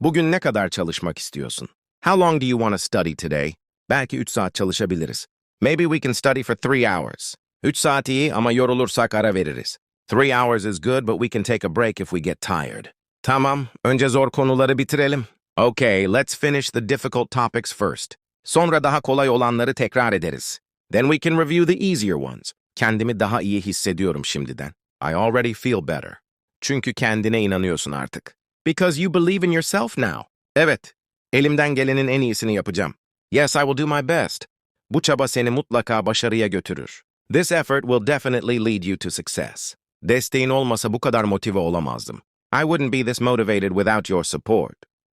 Bugün ne kadar çalışmak istiyorsun? How long do you want to study today? Belki 3 saat çalışabiliriz. Maybe we can study for 3 hours. 3 saat iyi ama yorulursak ara veririz. 3 hours is good but we can take a break if we get tired. Tamam, önce zor konuları bitirelim. Okay, let's finish the difficult topics first. Sonra daha kolay olanları tekrar ederiz. Then we can review the easier ones. Kendimi daha iyi hissediyorum şimdiden. I already feel better. Çünkü kendine inanıyorsun artık. Because you believe in yourself now. Evet, elimden gelenin en iyisini yapacağım. Yes, I will do my best. Bu çaba seni mutlaka başarıya götürür. This effort will definitely lead you to success. Desteğin olmasa bu kadar motive olamazdım. I wouldn't be this motivated without your support.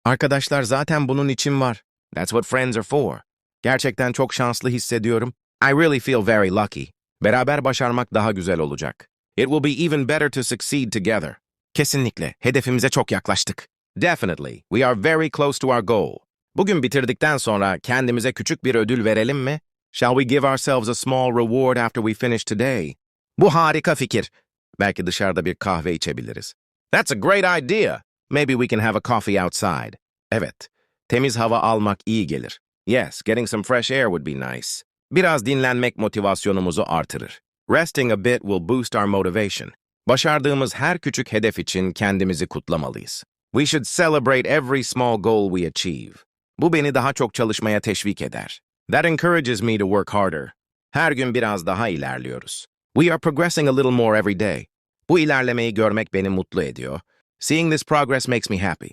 Arkadaşlar zaten bunun için var. That's what friends are for. Gerçekten çok şanslı hissediyorum. I really feel very lucky. Beraber başarmak daha güzel olacak. It will be even better to succeed together. Kesinlikle. Hedefimize çok yaklaştık. Definitely. We are very close to our goal. Bugün bitirdikten sonra kendimize küçük bir ödül verelim mi? Shall we give ourselves a small reward after we finish today? Bu harika fikir. Belki dışarıda bir kahve içebiliriz. That's a great idea. Maybe we can have a coffee outside. Evet. Temiz hava almak iyi gelir. Yes, getting some fresh air would be nice. Biraz dinlenmek motivasyonumuzu artırır. Resting a bit will boost our motivation. Başardığımız her küçük hedef için kendimizi kutlamalıyız. We should celebrate every small goal we achieve. Bu beni daha çok çalışmaya teşvik eder. That encourages me to work harder. Her gün biraz daha ilerliyoruz. We are progressing a little more every day. Bu ilerlemeyi görmek beni mutlu ediyor. Seeing this progress makes me happy.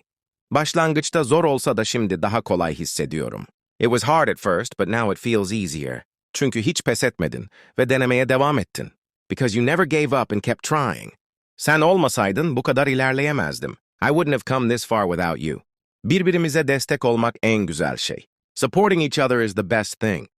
Başlangıçta zor olsa da şimdi daha kolay hissediyorum. It was hard at first, but now it feels easier. Çünkü hiç pes etmedin ve denemeye devam ettin. Because you never gave up and kept trying. Sen olmasaydın bu kadar ilerleyemezdim. I wouldn't have come this far without you. Birbirimize destek olmak en güzel şey. Supporting each other is the best thing.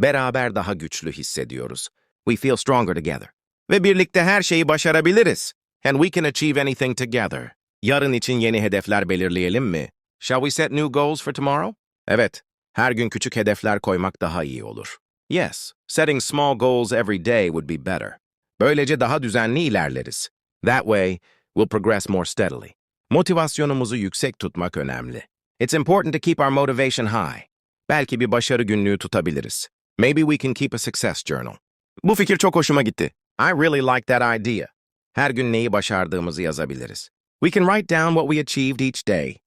Beraber daha güçlü hissediyoruz. We feel stronger together. Ve birlikte her şeyi başarabiliriz. And we can achieve anything together. Yarın için yeni hedefler belirleyelim mi? Shall we set new goals for tomorrow? Evet, her gün küçük hedefler koymak daha iyi olur. Yes, setting small goals every day would be better. Böylece daha düzenli ilerleriz. That way, we'll progress more steadily. Motivasyonumuzu yüksek tutmak önemli. It's important to keep our motivation high. Belki bir başarı günlüğü tutabiliriz. Maybe we can keep a success journal. Bu fikir çok hoşuma gitti. I really like that idea. Her gün neyi başardığımızı yazabiliriz. We can write down what we achieved each day.